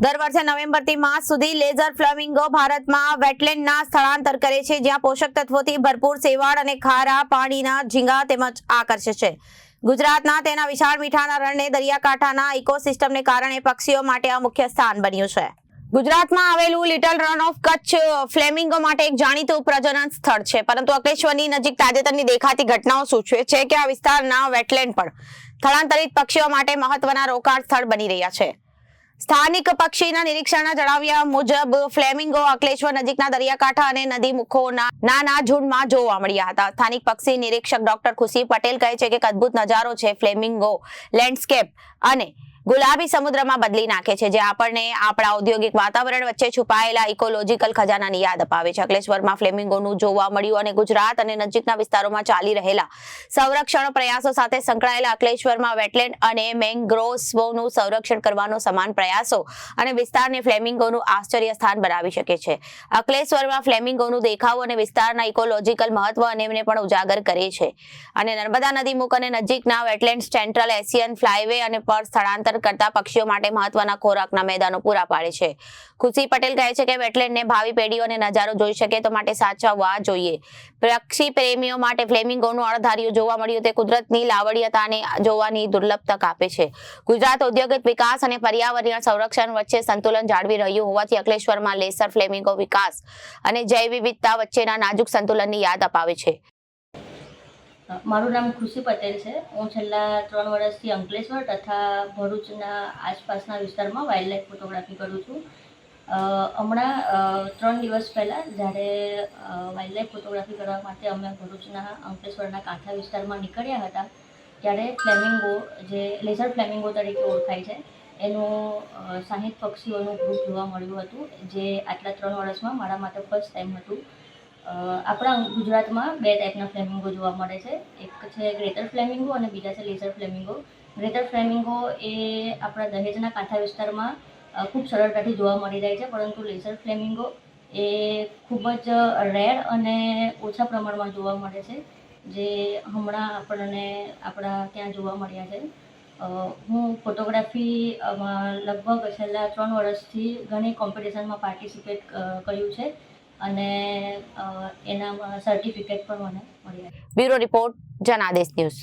દર વર્ષે નવેમ્બરથી માર્ચ સુધી લેઝર ફ્લેમિંગો ભારતમાં વેટલેન્ડના સ્થળાંતર કરે છે, જ્યાં પોષક તત્વોથી ભરપૂર સેવાળ અને ખારા પાણીના ઝીંગા તેમજ આકર્ષે છે. ગુજરાતના તેના વિશાળ મીઠાના રણને દરિયાકાંઠાના ઇકોસિસ્ટમને કારણે પક્ષીઓ માટે આ મુખ્ય સ્થાન બન્યું છે. ગુજરાતમાં આવેલું little run of Kutch flamingo માટે એક જાણીતું પ્રજનન સ્થળ છે, પરંતુ અકલેશ્વરની નજીક તાજેતરની દેખાતી ઘટનાઓ સૂચવે છે કે આ વિસ્તારના વેટલેન્ડ પણ સ્થળાંતરિત પક્ષીઓ માટે મહત્વના રોકાણ સ્થળ બની રહ્યા છે. સ્થાનિક પક્ષીના નિરીક્ષણના જણાવ્યા મુજબ ફ્લેમિંગો અકલેશ્વર નજીકના દરિયાકાંઠા અને નદી મુખોના નાના ઝુંડમાં જોવા મળ્યા હતા. સ્થાનિક પક્ષી નિરીક્ષક ડોક્ટર ખુશી પટેલ કહે છે કે અદભુત નજારો છે ફ્લેમિંગો લેન્ડસ્કેપ અને ગુલાબી સમુદ્રમાં બદલી નાખે છે, જે આપણને આપણા ઔદ્યોગિક વાતાવરણ વચ્ચે છુપાયેલા ઇકોલોજીકલ ખજાનાની યાદ અપાવે છે. અકલેશ્વરમાં ફ્લેમિંગોનું જોવા મળ્યું અને ગુજરાત અને નજીકના વિસ્તારોમાં ચાલી રહેલા સંરક્ષણ પ્રયાસો સાથે સંકળાયેલા અકલેશ્વરમાં વેટલેન્ડ અને મેંગ્રોવ્સનું સંરક્ષણ કરવાનો સમાન પ્રયાસો અને વિસ્તારને ફ્લેમિંગોનું આશ્ચર્ય સ્થાન બનાવી શકે છે. અકલેશ્વરમાં ફ્લેમિંગોનું દેખાવ અને વિસ્તારના ઇકોલોજીકલ મહત્વ અને એમને પણ ઉજાગર કરે છે. અને નર્મદા નદી મુખ અને નજીકના વેટલેન્ડ સેન્ટ્રલ એશિયન ફ્લાયવે અને પર સ્થળાંતર કરતા પક્ષીઓ માટે મહત્વના ખોરાકના મેદાનો પૂરા પાડે છે. ખુશી પટેલ કહે છે કે વેટલેન્ડને ભાવિ પેઢીઓને નજારો જોઈ શકે તો માટે સાચવવા જોઈએ. પક્ષી પ્રેમીઓ માટે ફ્લેમિંગોનું અણધાર્યું જોવા મળ્યું તે કુદરતની લાવણ્યતાને જોવાની દુર્લભ તક આપે છે. ગુજરાત ઔદ્યોગિક વિકાસ અને પર્યાવરણીય સંરક્ષણ વચ્ચે સંતુલન જાળવી રહ્યું હોવાથી અખલેશ્વરમાં લેસર ફ્લેમિંગો વિકાસ અને જૈવ વિવિધતા વચ્ચેના નાજુક સંતુલનની યાદ અપાવે છે. મારું નામ ખુશી પટેલ છે. હું છેલ્લા ત્રણ વર્ષથી અંકલેશ્વર તથા ભરૂચના આસપાસના વિસ્તારમાં વાઇલ્ડલાઇફ ફોટોગ્રાફી કરું છું. હમણાં ત્રણ દિવસ પહેલાં જ્યારે વાઇલ્ડલાઇફ ફોટોગ્રાફી કરવા માટે અમે ભરૂચના અંકલેશ્વરના કાંઠા વિસ્તારમાં નીકળ્યા હતા, ત્યારે ફ્લેમિંગો, જે લેઝર ફ્લેમિંગો તરીકે ઓળખાય છે, એનું સાહીઠ પક્ષીઓનું ગ્રુપ જોવા મળ્યું હતું, જે આટલા ત્રણ વર્ષમાં મારા માટે ફર્સ્ટ ટાઈમ હતું. આપણા ગુજરાતમાં બે ટાઈપના ફ્લેમિંગો જોવા મળે છે. એક છે ગ્રેટર ફ્લેમિંગો અને બીજા છે લેઝર ફ્લેમિંગો ગ્રેટર ફ્લેમિંગો એ આપણા દહેજના કાંઠા વિસ્તારમાં ખૂબ સરળતાથી જોવા મળી જાય છે, પરંતુ લેઝર ફ્લેમિંગો એ ખૂબ જ રેર અને ઓછા પ્રમાણમાં જોવા મળે છે, જે હમણાં આપણને આપણા ત્યાં જોવા મળ્યા છે. હું ફોટોગ્રાફીમાં લગભગ છેલ્લા ત્રણ વર્ષથી ઘણી કોમ્પિટિશનમાં પાર્ટિસિપેટ કર્યું છે. અને અ, એનામાં સર્ટિફિકેટ પણ મને મળ્યા બ્યુરો રિપોર્ટ જનાદેશ ન્યૂઝ.